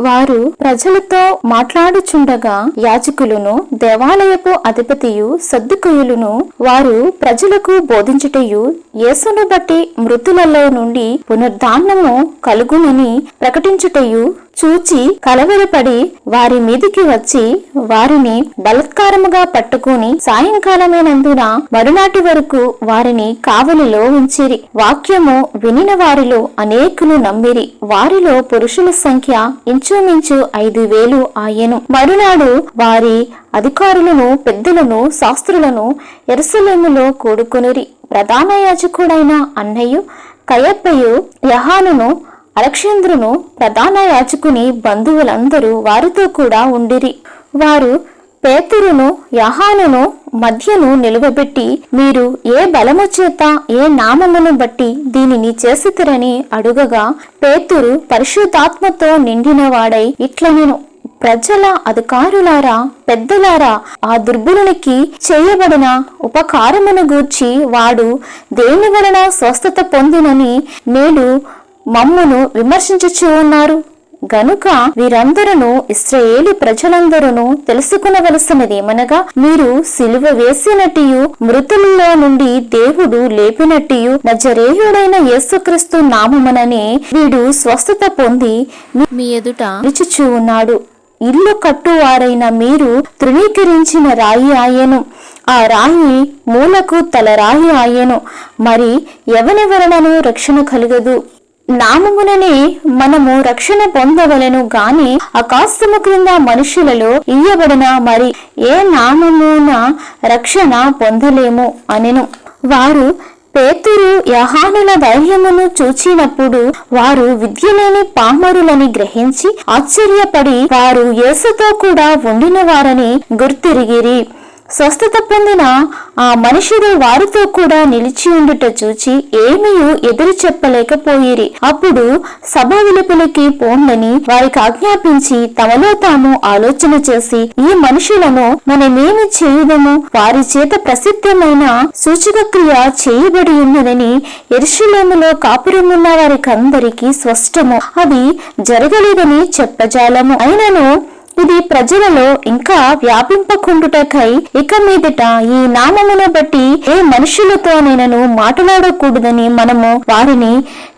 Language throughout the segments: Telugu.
వారు ప్రజలతో మాట్లాడుచుండగా యాజకులను దేవాలయపు అధిపతియు సద్దుకయులను వారు ప్రజలకు బోధించుటయు యేసును బట్టి మృతులలో నుండి పునరుద్ధానము కలుగునని ప్రకటించుటయు చూచి కలవరపడి వారి మీదికి వచ్చి వారిని బలత్కారముగా పట్టుకుని సాయంకాలమైనందున మరునాటి వరకు వారిని కావలిలో ఉంచిరి. వాక్యము వినిన వారిలో అనేకులు నమ్మిరి. వారిలో పురుషుల సంఖ్య ఇంచుమించు ఐదు వేలు ఆయను. మరునాడు వారి అధికారులను పెద్దలను శాస్త్రులను ఎరుసలేములో కూడుకొనిరి. ప్రధాన యాజకుడైన అన్నయ్యు కయప్పయు యహానును అలక్షేంద్రును ప్రధాన యాచుకుని బంధువులందరూ వారితో కూడా ఉండిరి. వారు పేతురును యహానును మధ్యను నిలువబెట్టి మీరు ఏ బలము చేత ఏ నామమును బట్టి దీనిని చేసితురని అడుగగా పేతురు పరిశుద్ధాత్మతో నిండినవాడై ఇట్లనెను. ప్రజల అధికారులారా పెద్దలారా ఆ దుర్బలునికి చేయబడిన ఉపకారమును గూర్చి వాడు దేని వలన స్వస్థత పొందినని నేడు మమ్మును విమర్శించుచూ ఉన్నారు. గనుక వీరందరూ ఇస్రాయేలు ప్రజలందరూ తెలుసుకునవలసినదేమనగా మీరు సిలువ వేసినట్టు మృతులలో నుండి దేవుడు లేపినట్టు నజరేయుడైన యేసుక్రీస్తు నామముననే వీడు స్వస్థత పొంది మీ- ఎదుట నిలుచుచూ ఉన్నాడు. ఇల్లు కట్టువారైన మీరు తృణీకరించిన రాయి ఆయను. ఆ రాయి మూలకు తల రాయి ఆయను. మరి ఎవనెవరనను రక్షణ కలుగదు? నామముననే మనము రక్షణ పొందవలను గాని ఆకాశము క్రింద మనుషులలో ఇయ్యబడిన మరి ఏ నామమున రక్షణ పొందలేము అనెను. వారు పేతురు యహానుల ధైర్యమును చూచినప్పుడు వారు విద్యలేని పామరులని గ్రహించి ఆశ్చర్యపడి వారు యేసుతో కూడా ఉండిన వారని గుర్తిరిగిరి. స్వస్థత పొందిన ఆ మనుషుడు వారితో కూడా నిలిచి ఉండుట చూచి ఏమీ ఎదురు చెప్పలేకపోయిరి. అప్పుడు సభ వెలుపలికి పోండని వారికి ఆజ్ఞాపించి తమలో తాము ఆలోచన చేసి ఈ మనుషులను మనమేమి చేయదము? వారి చేత ప్రసిద్ధమైన సూచక క్రియ చేయబడి ఉన్నదని ఎరుషులేములో కాపురమున్న వారికి అందరికీ స్పష్టము. అది జరగలేదని చెప్పజాలము. అయినను ఇది ప్రజలలో ఇంకా వ్యాపింపకుండుటకై ఇక మీదట ఈ నామమును బట్టి ఏ మనుషులతో నేనను మాట్లాడకూడదని మనము వారిని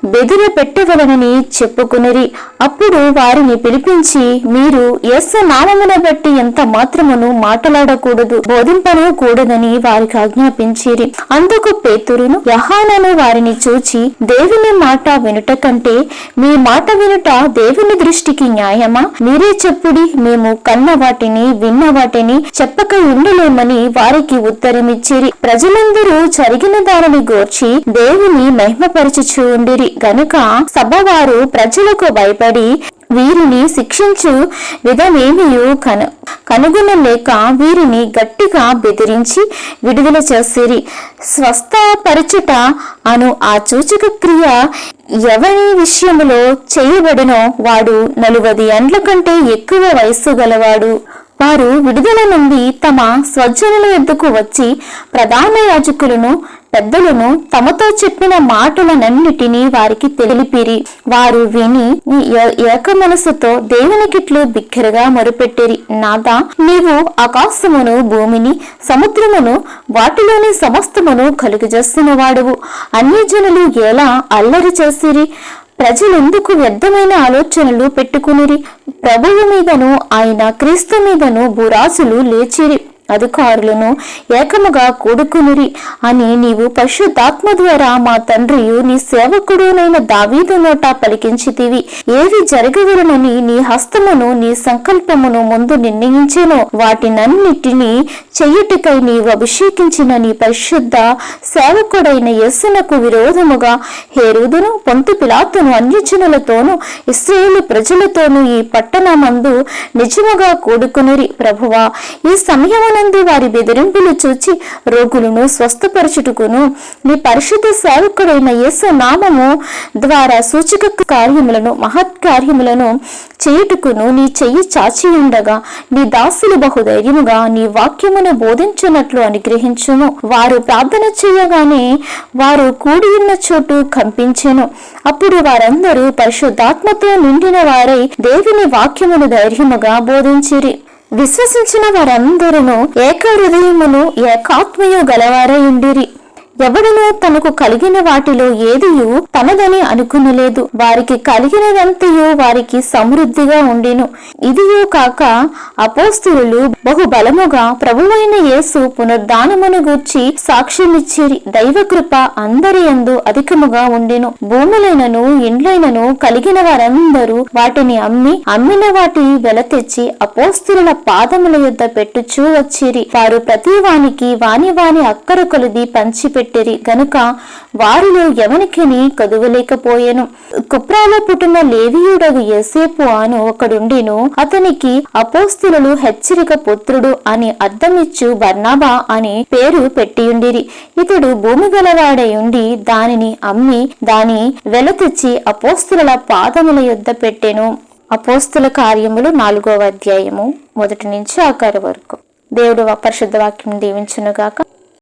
బెదిరి పెట్టవలనని చెప్పుకునిరి. అప్పుడు వారిని పిలిపించి మీరు ఎస్ నామమును బట్టి ఎంత మాత్రమును మాట్లాడకూడదు బోధింపను కూడదని వారికి ఆజ్ఞాపించిరి. అందుకు పేతురును యహానను వారిని చూచి దేవుని మాట వినుట కంటే మీ మాట వినుట దేవుని దృష్టికి న్యాయమా? మీరే చెప్పుడి మేము కన్న వాటిని విన్న వాటిని చెప్పక ఉండలేమని వారికి ఉత్తరమిచ్చిరి. ప్రజలందరూ జరిగిన దానిని గోర్చి దేవుని మహిమపరచుచూ ఉండిరి. గనుక సభవారు ప్రజలకు భయపడి వీరిని శిక్షించు విధమేమియు కను కనుగొనలేక వీరిని గట్టిగా బెదిరించి విడుదల చేసిరి. స్వస్థపరచుట అను ఆ సూచక క్రియ ఎవరి విషయములో చేయబడినో వాడు నలువది ఏండ్ల కంటే ఎక్కువ వయస్సు గలవాడు. వారు విడుదల నుండి తమ స్వజనుల ఎద్దుకు వచ్చి ప్రధాన యాజకులను పెద్దలను తమతో చెప్పిన మాటలనన్నిటినీ వారికి తెలిపిరి. వారు విని ఏక మనసుతో దేవునికిట్లు బిగ్గరగా మొరుపెట్టిరి. నాదా నీవు ఆకాశమును భూమిని సముద్రమును వాటిలోని సమస్తమును కలుగజేస్తున్న వాడువు అన్యజనులు ఎలా అల్లరి చేసిరి? ప్రజలెందుకు వ్యర్థమైన ఆలోచనలు పెట్టుకునిరి? ప్రభువు మీదను ఆయన క్రీస్తు మీదను బురాసులు లేచిరి అధికారులను ఏకముగా కూడుకునిరి అని నీవు పశుతాత్మ ద్వారా మా తండ్రియు నీ సేవకుడునైన దావీదు నోట పలికించితివి. ఏవి జరగవలనని నీ హస్తమును నీ సంకల్పమును ముందు నిర్ణయించెను. వాటినన్నిటినీ చెయ్యుటకై నీవు అభిషేకించిన నీ పరిశుద్ధ సేవకుడైన యస్సునకు విరోధముగా హేరుదును పొంతు పిలాతును అన్యజనులతోనూ ఇస్రాయేలు ప్రజలతోనూ ఈ పట్టణమందు నిజముగా కూడుకునిరి ప్రభువా. ఈ సమయమునందు వారి బెదిరింపులు చూచి రోగులను స్వస్థపరచుటకును నీ పరిశుద్ధ సేవకుడైన యేసు నామము ద్వారా సూచక కార్యములను మహత్ కార్యములను చేయుటకును నీ చెయ్యి చాచి ఉండగా నీ దాసులు బహుధైర్యముగా నీ వాక్యమును బోధించున్నట్లు అనుగ్రహించును. వారు ప్రార్థన చేయగానే వారు కూడి ఉన్న చోటు కంపించెను. అప్పుడు వారందరూ పరిశుద్ధాత్మతో నిండిన వారై దేవుని వాక్యమును ధైర్యముగా బోధించిరి. విశ్వసించిన వారందరూ ఏక హృదయమును ఏకాత్మయు గలవారై ఉండిరి. ఎవడనూ తనకు కలిగిన వాటిలో ఏదియు తనదని అనుకునలేదు. వారికి కలిగినదంతయు వారికి సమృద్ధిగా ఉండెను. ఇదియో కాక అపోస్తులు బహు బలముగా ప్రభువైన యేసు పునర్దానమును గూర్చి సాక్ష్యమిచ్చిరి. దైవ కృప అందరి యందు అధికముగా ఉండెను. భూములైనను ఇండ్లైనను కలిగిన వారందరూ వాటిని అమ్మి అమ్మిన వాటి వెల తెచ్చి అపోస్తుల పాదముల యొద్ద పెట్టుచూ వచ్చిరి. వారు ప్రతి వానికి వాని వాని అక్కర కొలిది పెట్టిరి. గనుక వారిలో ఎవనికిని కదువలేకపోయాను. కుప్రాలో పుట్టిన లేవియుడగు యేసేపు అను ఒకడుండిను అతనికి అపోస్తులు హెచ్చరిక పుత్రుడు అని అర్థమిచ్చు బర్నాబా అని పేరు పెట్టియుండిరి. ఇతడు భూమి గలవాడై ఉండి దానిని అమ్మి దాని వెల తెచ్చి అపోస్తుల పాదముల యొద్ద పెట్టెను. అపోస్తుల కార్యములు నాలుగవ అధ్యాయము మొదటి నుంచి ఆకారు వరకు. దేవుడు పరిశుద్ధ వాక్యం దీవించునుగాక.